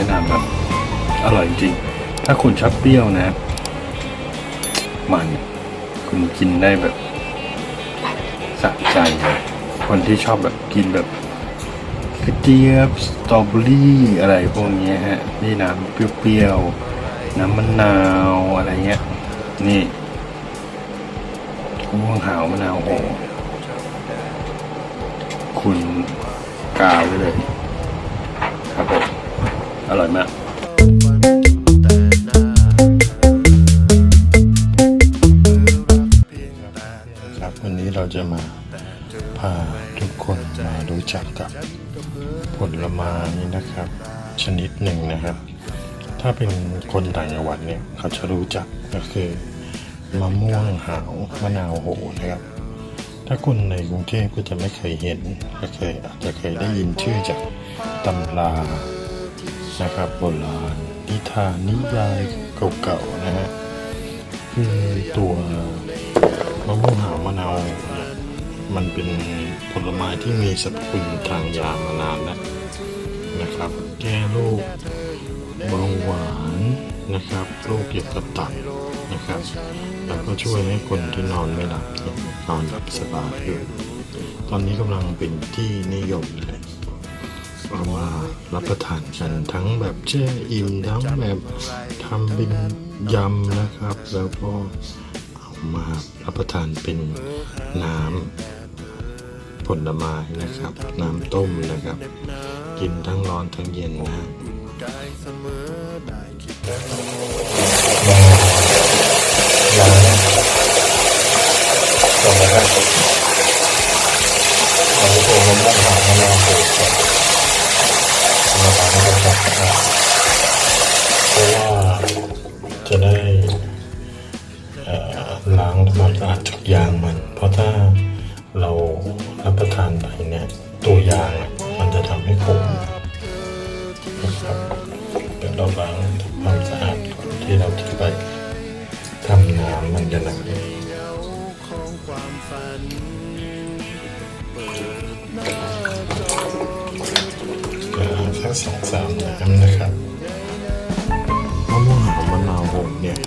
นะนำครับ อร่อยจริง ถ้าคุณชอบเปรี้ยวนะ มัน คุณกินได้แบบสะใจ คนที่ชอบแบบกินแบบกระเจี๊ยบสตรอเบอรี่อะไรพวกนี้ฮะ นี่น้ำเปรี้ยวๆ น้ำมะนาวอะไรเงี้ย นี่ม่วงหาวมะนาวโหคุณกาวไว้เลย ครับผม อร่อย มากครับวันนี้เราจะมาพาทุกคนมารู้จักกับผลไม้นะครับ ชนิดหนึ่งนะครับ ถ้าเป็นคนต่างจังหวัดเนี่ยเขาจะรู้จักก็คือมะม่วงหาวมะนาวโหนะครับถ้าคนในกรุงเทพก็จะไม่เคยเห็นก็เคยอาจจะเคยได้ยินชื่อจากตำรา นะครับโบราณนิทานนิยายเก่าๆนะฮะคือตัวมะม่วงหาวมะนาวเนี่ยมันเป็นผลไม้ที่มีสรรพคุณทางยามานานแล้วนะครับ แก้โรคเบาหวานนะครับโรคเกี่ยวกับตับนะครับแล้วก็ช่วยให้คนที่นอนไม่หลับเนี่ยนอนหลับสบายด้วยตอนนี้กำลังเป็นที่นิยมเลย เอามารับประทานกันทั้งแบบแช่อิ่มทั้งแบบทำเป็นยำนะครับ แล้วก็เอามารับประทานเป็นน้ำผลไม้นะครับ น้ำต้มนะครับ กินทั้งร้อนทั้งเย็นนะร้านตรงนะครับเราโทรมาบ้านหามาลองดูก่ อง แค่สองสามน้ำนะครับมะม่วงหอมมะนาวโหมเนี่ย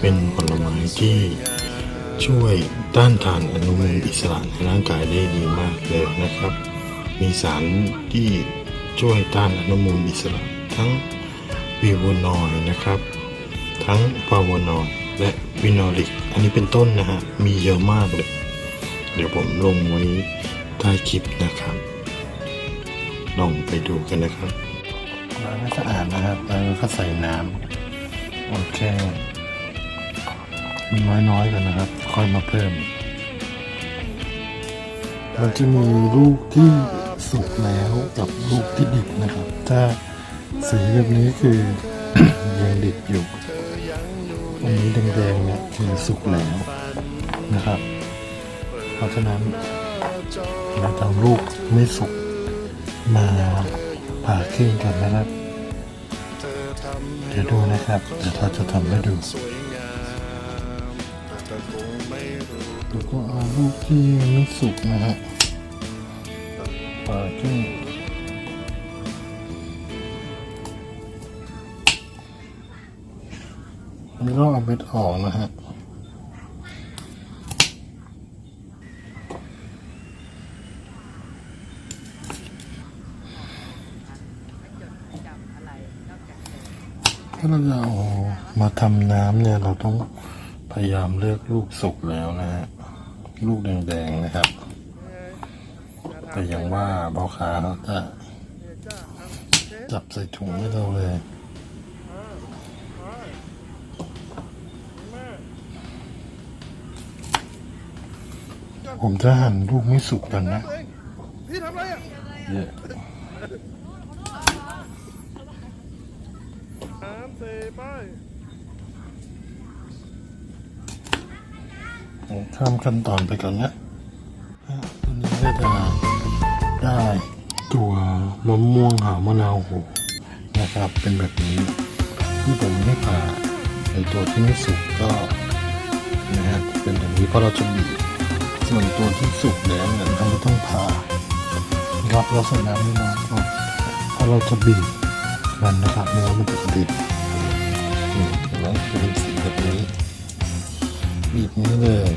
เป็นผลไม้ที่ช่วยต้านทานอนุมูลอิสระในร่างกายได้ดีมากเลยนะครับ มีสารที่ช่วยต้านอนุมูลอิสระ ทั้งวิโวนอยนะครับ ทั้งฟาโวนอยและวินอลิก อันนี้เป็นต้นนะฮะ มีเยอะมากเลย เดี๋ยวผมลงไว้ใต้คลิปนะครับ ลองไปดูกันนะครับล้างให้สะอาดนะครับ แล้วก็ใส่น้ำโอเคมันน้อยๆกันนะครับ ค่อยมาเพิ่มมันจะมีลูกที่สุกแล้วกับลูกที่ดิบนะครับ ถ้าสีแบบนี้คือ ยังดิบอยู่ตรงนี้แดงๆเนี่ยคือสุกแล้วนะครับ เพราะฉะนั้นเราจะลูกไม่สุก มาผ่าครึ่งกันนะครับ เดี๋ยวดูนะครับ เดี๋ยวเราจะทำให้ดูแล้วก็เอาลูกที่ยังไม่สุกนะฮะผ่าครึ่งอันนี้ต้องเอาเม็ดออกนะฮะ ถ้าเราจะเอามาทำน้ำเนี่ยเราต้องพยายามเลือกลูกสุกแล้วนะฮะ ลูกแดงๆนะครับ แต่อยังว่าพ่อค้าเขาจะจับใส่ถุงให้เราเลยผมจะหั่นลูกไม่สุกกันนะ พี่ทำอะไรอะ เนี่ย สามสี่ไปข้ามขั้นตอนไปก่อนนะตอนนี้ก็จะได้ตัวมะม่วงหาวมะนาวโหนะครับ เป็นแบบนี้ที่ผมไม่ผ่าในตัวที่ไม่สุกก็นะฮะเป็นแบบนี้เพราะเราจะบีบส่วนตัวที่สุกแล้วเนี่ยเราไม่ต้องผ่ารับเราใส่น้ำนิดน่อยก่อนเพราะเราจะบีบมันนะครับเนื้อมันจะดิบ นี่เห็นไหมจะเป็นสีแบบนี้บีบนี้เลย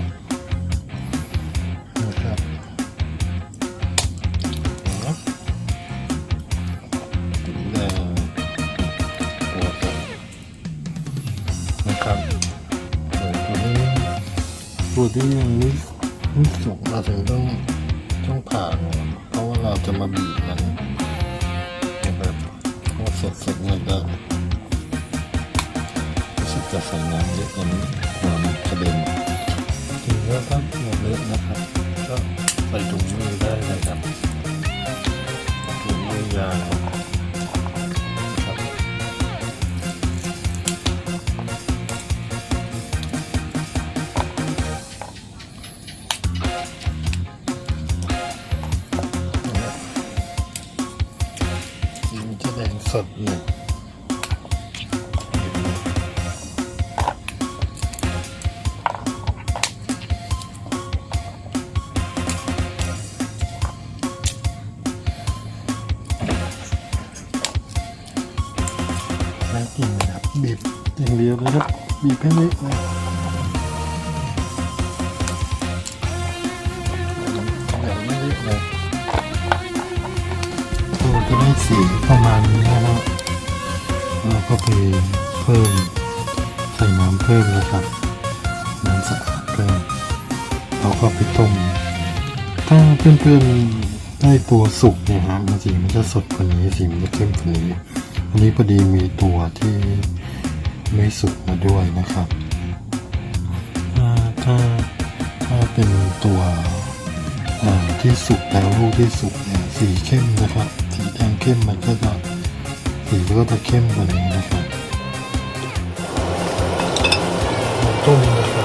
นะครับนไหมสีแดงตัวแดงนะครับตัวนี้ตัวที่ยังไม่ไม่สุกเราถึงต้องต้องผ่าเพราะว่าเราจะมาบีบมันนะครับเพราะสดๆมันก็รู้สึก จะใส่น้ำเยอะกว่านี้กลัวมันกระเด็นถึงแล้วครับอย่าเลอะนะครับ ย่างเดียวเลยครับบีบให้เละเลยแบบไม่เละเลยตัวจะได้สีประมาณนี้นะครับเราก็ไปเพิ่มใส่น้ำเพิ่มนะครับน้ำสะอาดเพิ่มเราก็ไปต้มถ้าเพื่อนๆได้ตัวสุกเนี่ยครับมันสีมันจะสดกว่านี้สีมันจะเข้มกว่านี้อันนี้พอดีมีตัวที่ ไม่สุกมาด้วยนะครับถ้าถ้าเป็นตัวอ่าที่สุกแล้วลูกที่สุกเนี่ยสีเข้มนะครับสีแดงเข้มมันก็จะสีก็จะเข้มกว่านี้นะครับต้มนะ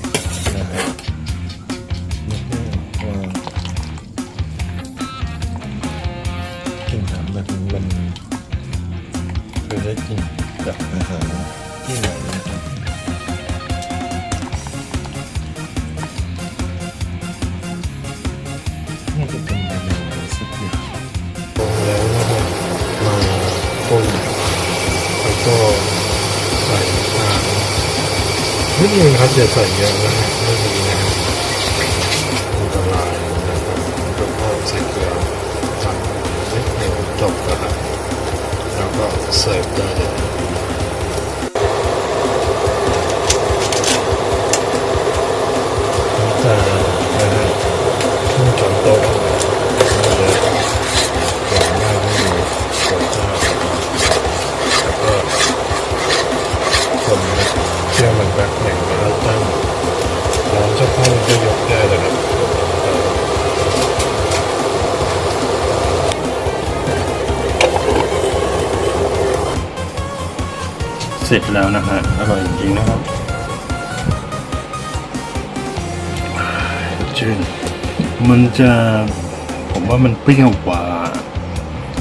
กมากนะฮะเล็กมากว่ากลิ่นหอมแบบนี้มันเคยได้กินกับอาหารที่ไหนนะครับน่าจะเป็นเมนูอะไรสักอย่างลงแล้วนะครับมาต้มแล้วก็ใส่น้ำ นิดนึงครับอย่าใส่เยอะนะฮะไม่ดีนะครับอันตรายนะครับแล้วก็ใส่เกลือทำนิดนึงจบแล้วครับแล้วก็เสิร์ฟได้เลยแต่นะฮะขึ้นจนโต๊ ร็จแล้วนะฮะอร่อยจริงๆนะครับชื่นมันจะผมว่ามันเปรี้ยวกว่า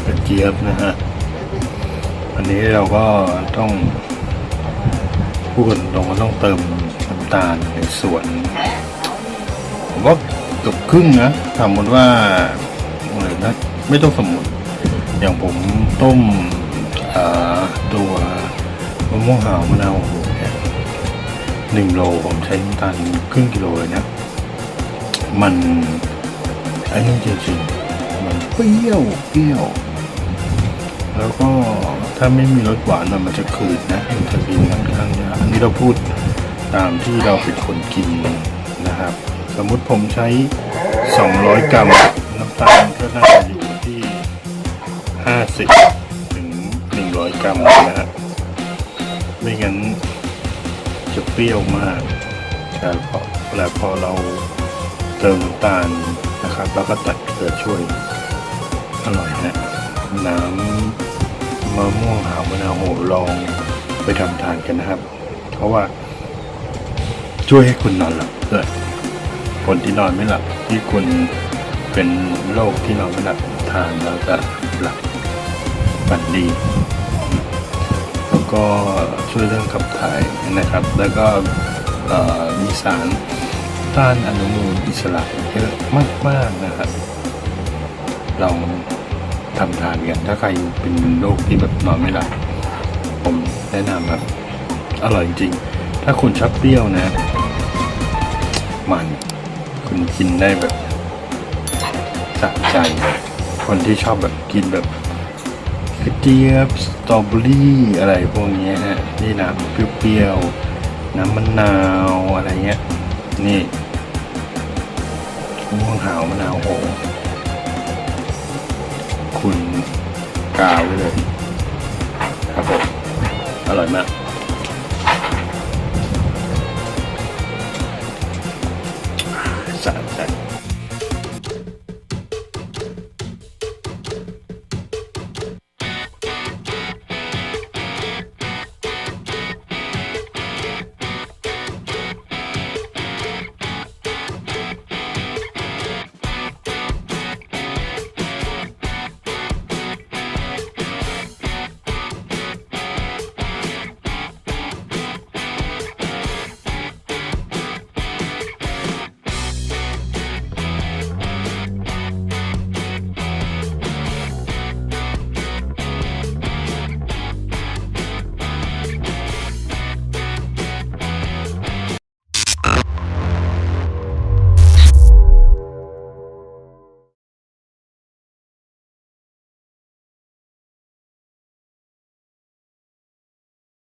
กระเจี๊ยบนะฮะอันนี้เราก็ต้องพูดตรงว่าต้องเติมน้ำตาลในส่วน ผมว่าเกือบครึ่งนะสมมติว่าอะไรนะไม่ต้องสมมติอย่างผมต้มตัวะม่วงหาวมะนาวหเนี่ยหนึ่งโลผมใช้น้ำตาลครึ่งกิโลเลยนะมันไอ้นี่จริงๆมันเปรี้ยวเปรี้ยว แล้วก็ถ้าไม่มีรสหวานอะมันจะขืดนะมันจะกินค่อนข้างยากอันนี้เราพูดตามที่เราเป็นคนกินนะครับ สมมุติผมใช้ 200 กรัมน้ำตาลก็น่าจะอยู่ที่ 50 ถึง 100 กรัมนะฮะ ไม่งั้นจะเปรี้ยวมากแต่พอแล้วพอเราเติมน้ำตาลนะครับ แล้วก็ตัดเกลือช่วยอร่อยนะน้ำมะม่วงหาวมะนาวโหลองไปทำทานกันนะครับ เพราะว่าช่วยให้คุณนอนหลับด้วยคนที่นอนไม่หลับที่คุณเป็นโรคที่นอนไม่หลับทานแล้วจะหลับฝันดีแล้ว ก็ช่วยเรื่องขับถ่ายนะครับ แล้วก็มีสารต้านอนุมูลอิสระเยอะมาก ๆ นะครับ ลองทำทานกัน ถ้าใครเป็นโรคที่แบบนอนไม่หลับผมแนะนำครับ อร่อยจริง ถ้าคุณชอบเปรี้ยวนะ มันคุณกินได้แบบสะใจ คนที่ชอบแบบกินแบบ เจี๊ยบสตรอเบอรี่อะไรพวกนี้ฮะนี่น้ำเปรี้ยวๆน้ำมะนาวอะไรเงี้ยนี่ม่วงหาวมะนาวโหคุณกาวเลยครับผมอร่อยมาก